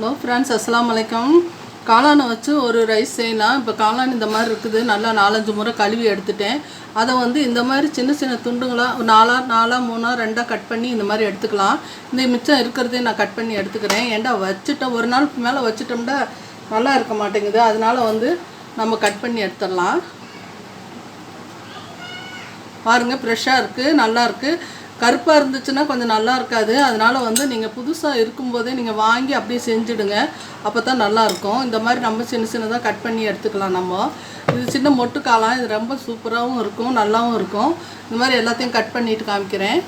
Hello friends அஸ்லாம் வலைக்கம் காளானை வச்சு ஒரு ரைஸ் செய்யலாம். இப்போ காளான் இந்த மாதிரி இருக்குது. நல்லா நாலஞ்சு முறை கழுவி எடுத்துட்டேன். அதை வந்து இந்த மாதிரி சின்ன சின்ன துண்டுங்களாக நாலா நாலாக மூணாக ரெண்டாக கட் பண்ணி இந்த மாதிரி எடுத்துக்கலாம். இந்த மிச்சம் இருக்கிறதே நான் கட் பண்ணி எடுத்துக்கிறேன். ஏன்டா வச்சுட்டோம் ஒரு நாளுக்கு மேலே வச்சுட்டோம்னா நல்லா இருக்க மாட்டேங்குது. அதனால வந்து நம்ம கட் பண்ணி எடுத்துடலாம். பாருங்கள் ஃப்ரெஷ்ஷாக இருக்குது நல்லா இருக்குது கருப்பாக இருந்துச்சுன்னா கொஞ்சம் நல்லா இருக்காது. அதனால் வந்து நீங்கள் புதுசாக இருக்கும்போதே நீங்கள் வாங்கி அப்படியே செஞ்சுடுங்க. அப்போ தான் நல்லாயிருக்கும் இந்த மாதிரி நம்ம சின்ன சின்னதாக கட் பண்ணி எடுத்துக்கலாம் நம்ம. இது சின்ன மொட்டு காளான் இது ரொம்ப சூப்பராகவும் இருக்கும் நல்லாவும் இருக்கும். இந்த மாதிரி எல்லாத்தையும் கட் பண்ணிட்டு காமிக்கிறேன்.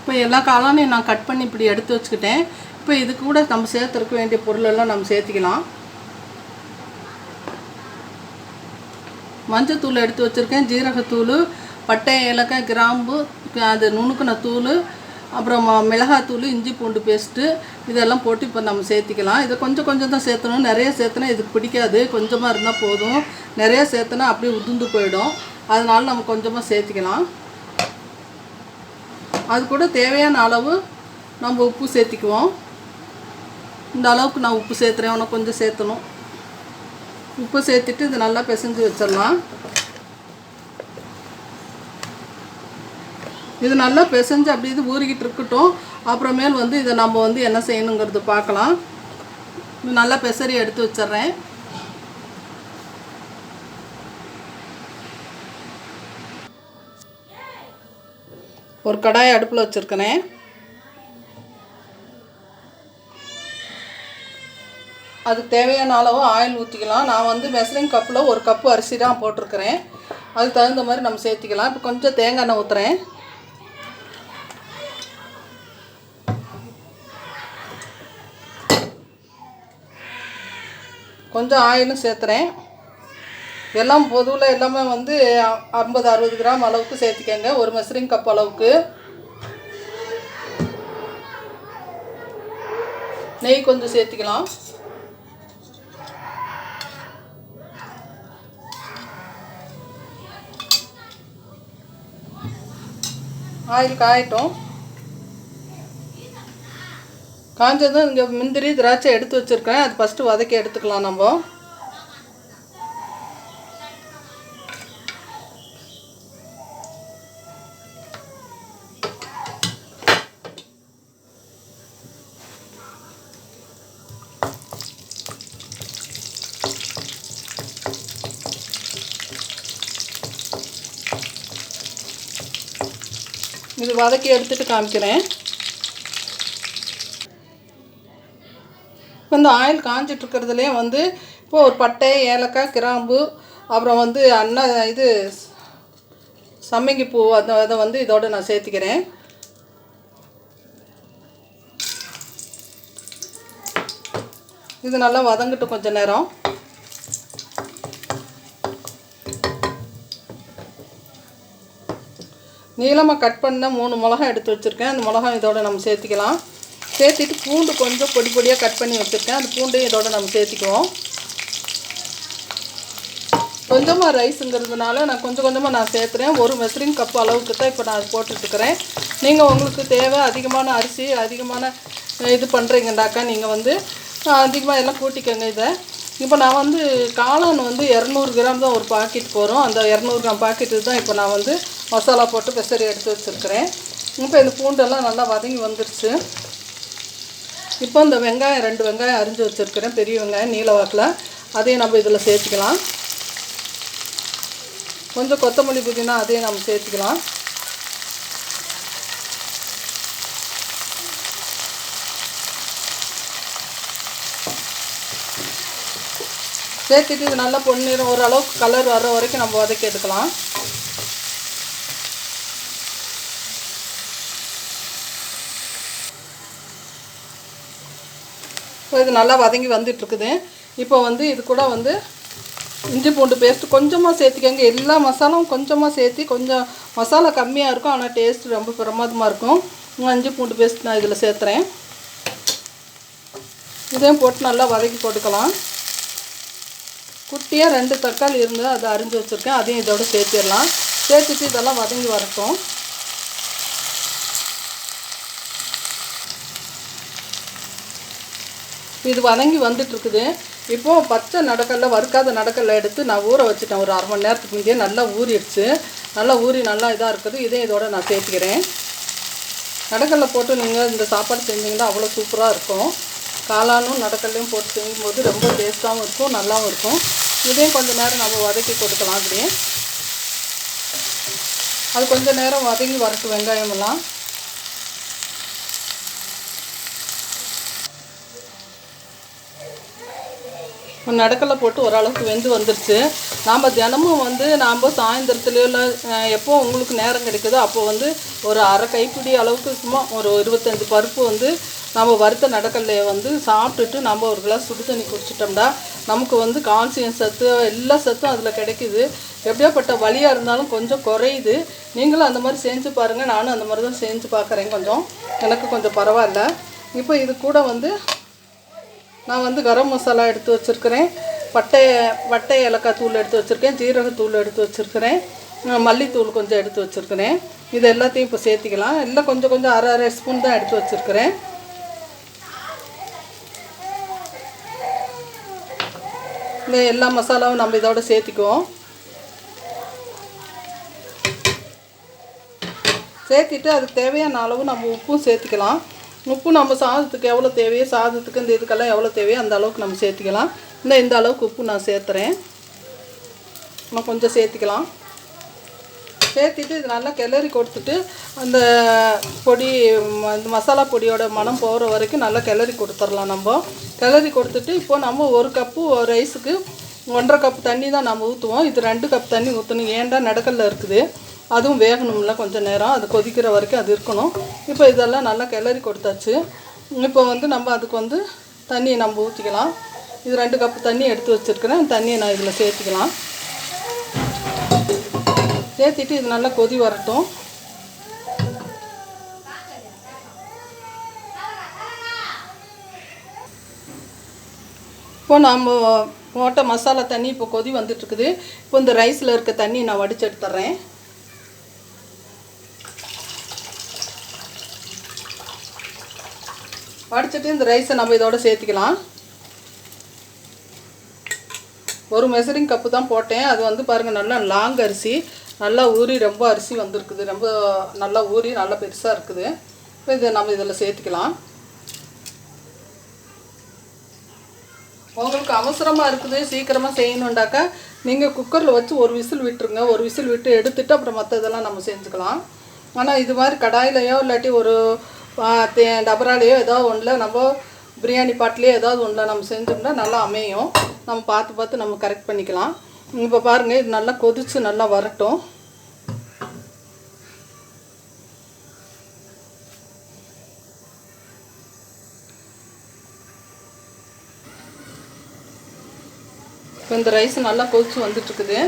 இப்போ எல்லா காளானையும் நான் கட் பண்ணி இப்படி எடுத்து வச்சுக்கிட்டேன். இப்போ இது கூட நம்ம சேர்த்துருக்க வேண்டிய பொருளெல்லாம் நம்ம சேர்த்துக்கலாம். மஞ்சத்தூள் எடுத்து வச்சுருக்கேன். ஜீரகத்தூள் பட்டை ஏலக்காய் கிராம்பு அது நுணுக்கின தூள் அப்புறம் ம- மிளகாத்தூள் இஞ்சி பூண்டு பேஸ்ட்டு இதெல்லாம் போட்டு இப்போ நம்ம சேர்த்திக்கலாம். இதை கொஞ்சம் கொஞ்சம் தான் சேர்த்தணும். நிறைய சேர்த்தனா இதுக்கு பிடிக்காது. கொஞ்சமாக இருந்தால் போதும். நிறைய சேர்த்தனா அப்படியே உதிர்ந்து போயிடும். அதனால் நம்ம கொஞ்சமாக சேர்த்திக்கலாம். அது கூட தேவையான அளவு நம்ம உப்பு சேர்த்திக்குவோம். இந்த அளவுக்கு நான் உப்பு சேர்த்துறேன். உனக்கு கொஞ்சம் சேர்த்தணும். உப்பு சேர்த்துட்டு இது நல்லா பிசைஞ்சு வச்சிடலாம். இது நல்லா பிசைஞ்சு அப்படி இது ஊறிக்கிட்டு இருக்கட்டும். அப்புறமேல் வந்து இதை நம்ம வந்து என்ன செய்யணுங்கிறது பார்க்கலாம். இது நல்லா பெசரி எடுத்து வச்சிடுறேன். ஒரு கடாய் அடுப்பில் வச்சுருக்கிறேன். அதுக்கு தேவையான அளவு ஆயில் ஊற்றிக்கலாம் நான் வந்து மெசரிங் கப்பில் ஒரு கப்பு அரிசி தான் போட்டிருக்கிறேன். அதுக்கு தகுந்த மாதிரி நம்ம சேர்த்திக்கலாம். இப்போ கொஞ்சம் தேங்காய் எண்ணெய் ஊற்றுறேன் கொஞ்சம் ஆயிலும் சேர்த்துறேன். எல்லாம் பொதுவில் எல்லாமே வந்து ஐம்பது அறுபது கிராம் அளவுக்கு சேர்த்துக்கங்க. ஒரு மெசரிங் கப் அளவுக்கு. நெய் கொஞ்சம் சேர்த்திக்கலாம். ஆயில் காயட்டும் காஞ்சதும் இங்கே முந்திரி திராட்சை எடுத்து வச்சுருக்கேன் அது ஃபஸ்ட்டு வதக்கி எடுத்துக்கலாம் நம்ம. இது வதக்கி எடுத்துட்டு காமிக்கிறேன். இப்போ இந்த ஆயில் காஞ்சிட்டு வந்து இப்போது ஒரு பட்டை ஏலக்காய் கிராம்பு அப்புறம் வந்து அண்ணா இது சம்மங்கி பூ அதை அதை வந்து இதோடு நான் சேர்த்துக்கிறேன். இது நல்லா வதங்கட்டும் கொஞ்சம் நேரம். நீளமாக கட் பண்ண மூணு மிளகா எடுத்து வச்சுருக்கேன். அந்த மிளகா இதோட நம்ம சேர்த்திக்கலாம். சேர்த்திட்டு பூண்டு கொஞ்சம் பொடி பொடியாக கட் பண்ணி வச்சுருக்கேன். அந்த பூண்டையும் இதோட நம்ம சேர்த்திக்குவோம். கொஞ்சமாக ரைஸுங்கிறதுனால நான் கொஞ்சம் கொஞ்சமாக நான் சேர்த்துறேன் ஒரு மெசரிங் கப் அளவுக்கு தான் இப்போ நான் போட்டுட்ருக்கிறேன் நீங்கள் உங்களுக்கு தேவை அதிகமான அரிசி அதிகமான இது பண்ணுறீங்கண்டாக்கா நீங்கள் வந்து அதிகமாக எல்லாம் கூட்டிக்கோங்க இதை. இப்போ நான் வந்து காளான் வந்து இரநூறு கிராம் தான் ஒரு பாக்கெட் போகிறோம் அந்த இரநூறு கிராம் பாக்கெட்டு தான் இப்போ நான் வந்து மசாலா போட்டு பெசரி எடுத்து வச்சுருக்கிறேன். இப்போ இந்த பூண்டெல்லாம் நல்லா வதங்கி வந்துருச்சு. இப்போ இந்த வெங்காயம் ரெண்டு வெங்காயம் அரிஞ்சு வச்சுருக்கிறேன். பெரிய வெங்காயம் நீல வாக்கில். அதையும் நம்ம இதில் சேர்த்துக்கலாம். கொஞ்சம் கொத்தமல்லி புதினா அதையும் நம்ம சேர்த்துக்கலாம். சேர்த்துட்டு இது நல்லா பொன்னிறம் ஓரளவுக்கு கலர் வர்ற வரைக்கும் நம்ம வதக்கி எடுக்கலாம். இது நல்லா வதங்கி வந்துட்டுருக்குது. இப்போ வந்து இது கூட வந்து இஞ்சி பூண்டு பேஸ்ட் கொஞ்சமாக சேர்த்துக்கங்க. எல்லா மசாலாவும் கொஞ்சமாக சேர்த்து கொஞ்சம் மசாலா கம்மியாக இருக்கும் ஆனால் டேஸ்ட் ரொம்ப பிரமாதமாக இருக்கும். இஞ்சி பூண்டு பேஸ்ட் நான் இதில் சேர்த்துறேன். இதையும் போட்டு நல்லா வதக்கி போட்டுக்கலாம். குட்டியாக ரெண்டு தக்காளி இருந்தால் அதை அரிஞ்சு வச்சுருக்கேன். அதையும் இதோட சேர்த்திடலாம். சேர்த்துட்டு இதெல்லாம் வதங்கி வரட்டும். இது வதங்கி வந்துட்டு இருக்குது இப்போது பச்சை நடக்கல்ல வறுக்காத நடக்கல்ல எடுத்து நான் ஊற வச்சுட்டேன். ஒரு அரை மணி நேரத்துக்கு முந்தையே நல்லா ஊறிடுச்சு. நல்லா ஊறி நல்லா இதாக இருக்குது. இதே இதோட நான் சேர்த்துக்கிறேன். நடக்கல்ல போட்டு நீங்கள் இந்த சாப்பாடு செஞ்சீங்கன்னா அவ்வளோ சூப்பராக இருக்கும். காளானும் நடக்கல்லையும் போட்டு செய்யும்போது ரொம்ப டேஸ்ட்டாகவும் இருக்கும் நல்லாவும் இருக்கும். இதையும் கொஞ்சம் நேரம் நம்ம வதக்கி கொடுக்கலாம் அப்படியே. அது கொஞ்சம் நேரம் வதங்கி வரட்டும் வெங்காயமெல்லாம் நடக்கலை போட்டு ஓரளவுக்கு வெந்து வந்துருச்சு. நாம் தினமும் வந்து நாம் சாயந்தரத்துலையோ இல்லை எப்போ உங்களுக்கு நேரம் கிடைக்குதோ அப்போ வந்து ஒரு அரை கைப்பிடி அளவுக்கு சும்மா ஒரு இருபத்தஞ்சி பருப்பு வந்து நம்ம வறுத்த நடக்கல்லையை வந்து சாப்பிட்டுட்டு நம்ம ஒரு கிளாஸ் சுடு தண்ணி குடிச்சிட்டோம்னா நமக்கு வந்து கால்சியம் சத்து எல்லா சத்தும் அதில் கிடைக்குது. எப்படியாப்பட்ட வலியாக இருந்தாலும் கொஞ்சம் குறையுது. நீங்களும் அந்த மாதிரி செஞ்சு பாருங்கள் நானும் அந்த மாதிரி தான் செஞ்சு பார்க்குறேன் கொஞ்சம். எனக்கு கொஞ்சம் பரவாயில்ல. இப்போ இது கூட வந்து நான் வந்து கரம் மசாலா எடுத்து வச்சுருக்கிறேன். பட்டை பட்டை ஏலக்காய் தூள் எடுத்து வச்சுருக்கேன். ஜீரகத்தூள் எடுத்து வச்சுருக்கிறேன். மல்லித்தூள் கொஞ்சம் எடுத்து வச்சுருக்கிறேன். இது எல்லாத்தையும் இப்போ சேர்த்திக்கலாம். எல்லாம் கொஞ்சம் கொஞ்சம் அரை அரை ஸ்பூன் தான் எடுத்து வச்சுருக்கிறேன். இந்த எல்லா மசாலாவும் நம்ம இதோட சேர்த்திக்குவோம். சேர்த்திட்டு அதுக்கு தேவையான அளவு நம்ம உப்பும் சேர்த்துக்கலாம். உப்பு நம்ம சாதத்துக்கு எவ்வளோ தேவையோ சாதத்துக்கு இந்த இதுக்கெல்லாம் எவ்வளோ தேவையோ அந்த அளவுக்கு நம்ம சேர்த்துக்கலாம். இந்த இந்த அளவுக்கு உப்பு நான் சேர்த்துறேன். நம்ம கொஞ்சம் சேர்த்துக்கலாம். சேர்த்துட்டு இது நல்லா கிளறி கொடுத்துட்டு அந்த பொடி ம- இந்த மசாலா பொடியோட மனம் போகிற வரைக்கும் நல்லா கிளறி கொடுத்துடலாம் நம்ம. கிளறி கொடுத்துட்டு இப்போ நம்ம ஒரு கப்பு ஒரு ரைஸுக்கு ஒன்றரை கப் தண்ணி தான் நம்ம ஊற்றுவோம் இது ரெண்டு கப் தண்ணி ஊற்றணும் ஏன்டா நடக்கல்ல இருக்குது? அதுவும் வேகணும்ல கொஞ்சம் நேரம். அது கொதிக்கிற வரைக்கும் அது இருக்கணும். இப்போ இதெல்லாம் நல்லா கிளறி கொடுத்தாச்சு. இப்போ வந்து நம்ம அதுக்கு வந்து தண்ணியை நம்ம ஊற்றிக்கலாம் இது ரெண்டு கப்பு தண்ணி எடுத்து வச்சுருக்கிறேன். தண்ணியை நான் இதில் சேர்த்துக்கலாம். சேர்த்திட்டு இது நல்லா கொதி வரட்டும். இப்போ நம்ம போட்ட மசாலா தண்ணி இப்போ கொதி வந்துட்டுருக்குது இப்போ இந்த ரைஸில் இருக்க தண்ணி நான் வடிச்சு எடுத்துட்றேன் வடிச்சிட்டு இந்த ரைஸை நம்ம இதோட சேர்த்துக்கலாம். ஒரு மெசரிங் கப்பு தான் போட்டேன். அது வந்து பாருங்கள் நல்லா லாங் அரிசி நல்லா ஊறி ரொம்ப அரிசி வந்திருக்குது. ரொம்ப நல்லா ஊறி நல்லா பெருசாக இருக்குது. இப்போ இதை நம்ம இதில் சேர்த்துக்கலாம். உங்களுக்கு அவசரமாக இருக்குது சீக்கிரமாக செய்யணுண்டாக்கா நீங்கள் குக்கரில் வச்சு ஒரு விசில் விட்டுருங்க. ஒரு விசில் விட்டு எடுத்துட்டு அப்புறம் மற்றதெல்லாம் நம்ம செஞ்சுக்கலாம். ஆனால் இது மாதிரி கடாயிலையோ இல்லாட்டி ஒரு டபராலையோ ஏதாவது ஒன்றில் நம்ம பிரியாணி பாட்டிலையோ ஏதாவது ஒன்றில் நம்ம செஞ்சோம்னா நல்லா அமையும். நம்ம பார்த்து பார்த்து நம்ம கரெக்ட் பண்ணிக்கலாம். இப்போ பாருங்கள் இது நல்லா கொதித்து நல்லா வரட்டும். இப்போ இந்த ரைஸ் நல்லா கொதித்து வந்துட்டுருக்குது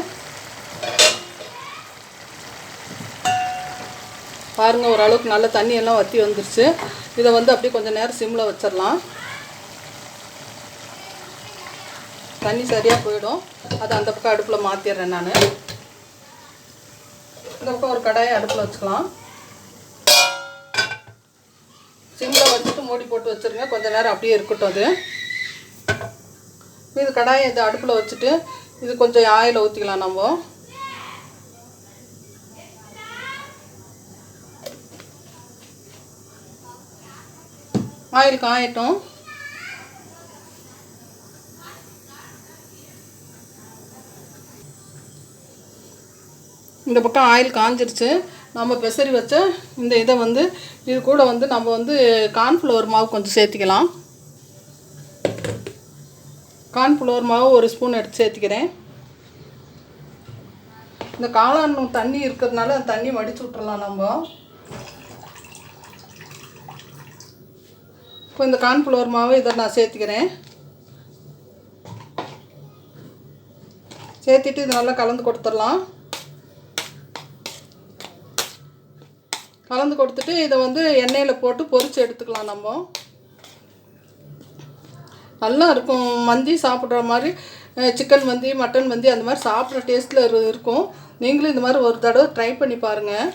பாருங்கள் ஓரளவுக்கு நல்ல தண்ணியெல்லாம் வற்றி வந்துருச்சு. இதை வந்து அப்படியே கொஞ்சம் நேரம் சிம்மில் வச்சிடலாம். தண்ணி சரியாக போயிடும். அதை அந்த பக்கம் அடுப்பில் மாற்றிடுறேன் நான். இந்த பக்கம் ஒரு கடாயை அடுப்பில் வச்சுக்கலாம். சிம்மில் வச்சுட்டு மூடி போட்டு வச்சுருங்க. கொஞ்சம் நேரம் அப்படியே இருக்கட்டும் அது. இது கடாயை இது அடுப்பில் வச்சுட்டு இது கொஞ்சம் ஆயில் ஊற்றிக்கலாம் நம்ம. ஆயில் காயட்டும் இந்த பக்கம் ஆயில் காஞ்சிருச்சு. நம்ம பெசரி வச்ச இந்த இதை வந்து இது கூட வந்து நம்ம வந்து கார்ன்ஃப்ளவர் மாவு கொஞ்சம் சேர்த்திக்கலாம். கார்ன்ஃப்ளவர் மாவு ஒரு ஸ்பூன் எடுத்து சேர்த்துக்கிறேன். இந்த காளான் தண்ணி இருக்கிறதுனால அந்த தண்ணி வடிச்சு விட்றலாம் நம்ம. இப்போ இந்த கார்ன்ஃப்ளவர் மாவு இதை நான் சேர்த்துக்கிறேன். சேர்த்துட்டு இது நல்லா கலந்து கொடுத்துடலாம். கலந்து கொடுத்துட்டு இதை வந்து எண்ணெயில் போட்டு பொறிச்சு எடுத்துக்கலாம் நம்ம. நல்லா இருக்கும். மந்தி சாப்பிட்ற மாதிரி சிக்கன் மந்தி மட்டன் மந்தி அந்த மாதிரி சாப்பிட்ற டேஸ்ட்டில் இருக்கும். நீங்களும் இந்த மாதிரி ஒரு தடவை ட்ரை பண்ணி பாருங்கள்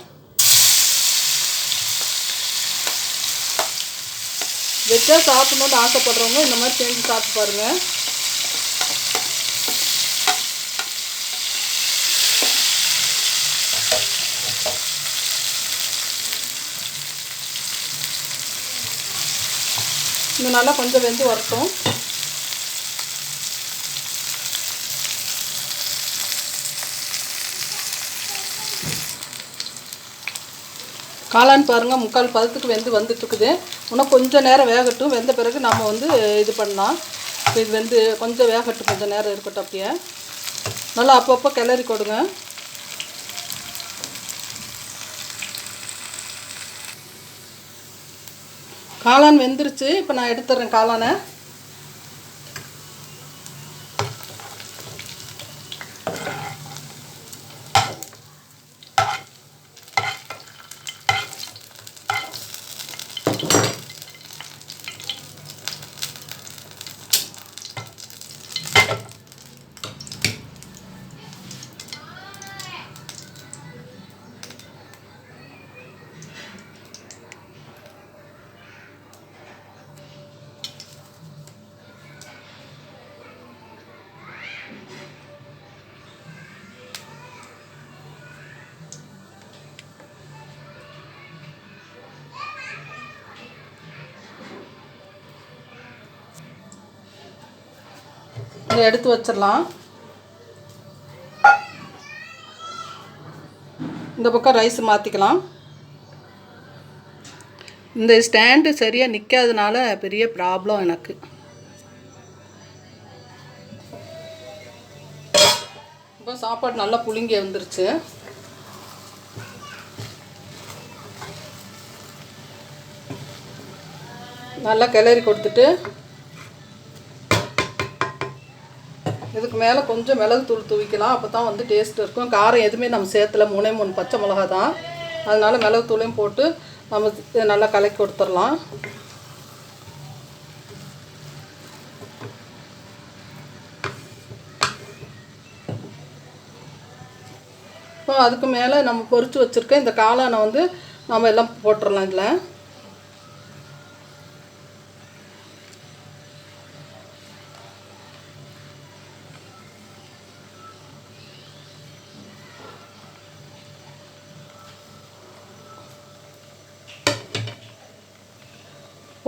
வெஜ்ஜாக சாப்பிடணுன்னு ஆசைப்படுறவங்க இந்த மாதிரி செஞ்சு சாப்பிட்டு பாருங்கள் இது நல்லா கொஞ்சம் வெந்து வரட்டும். காளான் பாருங்கள் முக்கால் பதத்துக்கு வெந்து வந்துட்டுருக்குது. இன்னும் கொஞ்சம் நேரம் வேகட்டும். வெந்த பிறகு நம்ம வந்து இது பண்ணலாம். இப்போ இது வந்து கொஞ்சம் வேகட்டும் கொஞ்சம் நேரம் இருக்கட்டும் அப்படியே. நல்லா அப்பப்போ கிளறி கொடுங்க. காளான் வெந்துருச்சு. இப்போ நான் எடுத்துட்றேன் காளானை. இதை எடுத்து வச்சிடலாம். இந்த பக்கம் ரைஸ் மாற்றிக்கலாம் இந்த ஸ்டாண்டு சரியாக நிற்காதனால பெரிய ப்ராப்ளம் எனக்கு. இப்போ சாப்பாடு நல்லா புளிங்கி வந்துருச்சு. நல்லா கிளறி கொடுத்துட்டு இதுக்கு மேலே கொஞ்சம் மிளகு தூள் தூவிக்கலாம். அப்போ தான் வந்து டேஸ்ட் இருக்கும். காரம் எதுவுமே நம்ம சேர்த்துல மூணே மூணு பச்சை மிளகா தான் அதனால மிளகு தூளையும் போட்டு நம்ம நல்லா கலக்கி கொடுத்துடலாம். இப்போ அதுக்கு மேலே நம்ம பொரிச்சு வச்சுருக்க இந்த காளானை வந்து நம்ம எல்லாம் போட்டுடலாம் இதில்.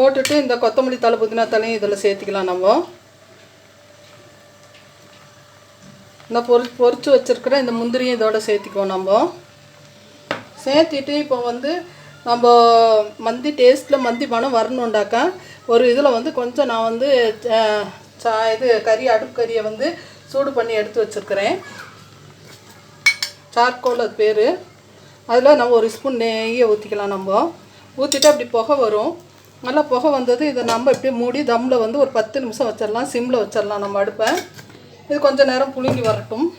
போட்டுட்டு இந்த கொத்தமல்லி தலை புதினா தலையும் இதில் சேர்த்திக்கலாம் நம்ம. இந்த பொரி பொறிச்சு வச்சுருக்கிற இந்த முந்திரியும் இதோட சேர்த்திக்குவோம் நம்ம. சேர்த்திட்டு இப்போ வந்து நம்ம மந்தி டேஸ்ட்டில் மந்தி பணம் வரணுண்டாக்கா ஒரு இதில் வந்து கொஞ்சம் நான் வந்து சா இது கறி அடுப்பு கறியை வந்து சூடு பண்ணி எடுத்து வச்சுருக்கிறேன். சார்கோல் அது பேர். அதில் நம்ம ஒரு ஸ்பூன் நெய்யை ஊற்றிக்கலாம் நம்ம. ஊற்றிட்டு அப்படி புகை வரும். நல்லா புகை வந்தது. இதை நம்ம இப்படியே மூடி தம்மில் வந்து ஒரு பத்து நிமிஷம் வச்சிடலாம். சிம்மில் வச்சிடலாம் நம்ம அடுப்பை. இது கொஞ்சம் நேரம் புழுங்கி வரட்டும்.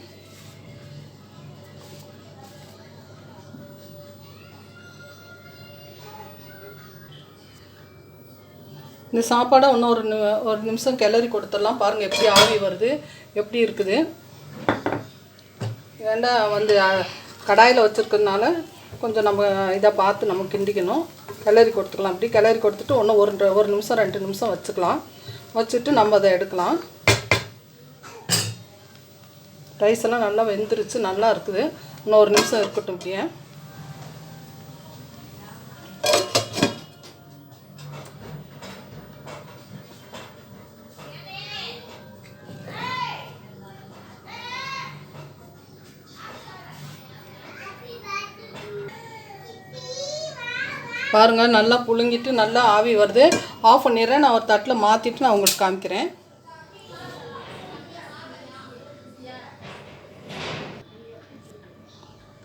இந்த சாப்பாடை இன்னும் ஒரு நி- ஒரு நிமிஷம் கிளறி கொடுத்துடலாம். பாருங்கள் எப்படி ஆவி வருது எப்படி இருக்குது. ஏண்டா வந்து கடாயில் வச்சுருக்கிறதுனால கொஞ்சம் நம்ம இதை பார்த்து நம்ம கிண்டிக்கணும். கிளறி கொடுத்துக்கலாம். அப்படி கிளறி கொடுத்துட்டு ஒன்று ஒரு ஒரு நிமிஷம் ரெண்டு நிமிஷம் வச்சுக்கலாம். வச்சுட்டு நம்ம அதை எடுக்கலாம். ரைஸ் எல்லாம் நல்லா வெந்துருச்சு நல்லா இருக்குது. இன்னும் ஒரு நிமிஷம் இருக்கட்டும் இப்படியே. பாருங்கள் நல்லா புழுங்கிட்டு நல்லா ஆவி வருது. ஆஃப் பண்ணிடுறேன் நான் ஒரு தட்டில் மாற்றிட்டு நான் உங்களுக்கு காமிக்கிறேன்.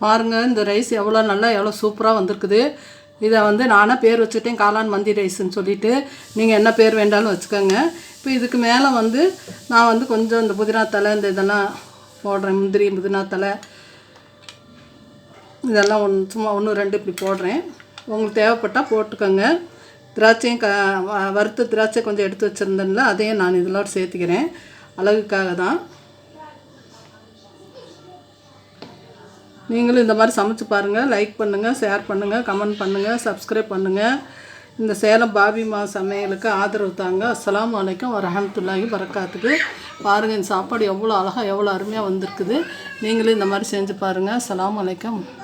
பாருங்கள் இந்த ரைஸ் எவ்வளோ நல்லா எவ்வளோ சூப்பராக வந்திருக்குது. இதை வந்து நானே பேர் வச்சுட்டேன் காளான் மந்தி ரைஸ்ன்னு சொல்லிவிட்டு நீங்கள் என்ன பேர் வேண்டாலும் வச்சுக்கோங்க. இப்போ இதுக்கு மேலே வந்து நான் வந்து கொஞ்சம் இந்த புதினா தலை இந்த இதெல்லாம் போடுறேன். முந்திரி புதினா தலை இதெல்லாம் ஒன்று சும்மா ஒன்று ரெண்டு இப்படி போடுறேன். உங்களுக்கு தேவைப்பட்டால் போட்டுக்கோங்க. திராட்சையும் க வ- வறுத்த திராட்சை கொஞ்சம் எடுத்து வச்சுருந்தேன்ல அதையும் நான் இதெல்லாம் சேர்த்துக்கிறேன். அழகுக்காக தான். நீங்களும் இந்த மாதிரி சமைச்சு பாருங்கள் லைக் பண்ணுங்கள் ஷேர் பண்ணுங்கள் கமெண்ட் பண்ணுங்கள் சப்ஸ்கிரைப் பண்ணுங்கள் இந்த சேலம் பாபிமா சமையலுக்கு ஆதரவு தாங்க. அஸ்லாம் அலைக்கும் வரஹமத்துல்லாஹி வரக்காத்துக்கு பாருங்கள் இந்த சாப்பாடு எவ்வளோ அழகாக எவ்வளோ அருமையாக வந்திருக்குது. நீங்களும் இந்த மாதிரி செஞ்சு பாருங்கள் அஸ்லாம் வலைக்கம்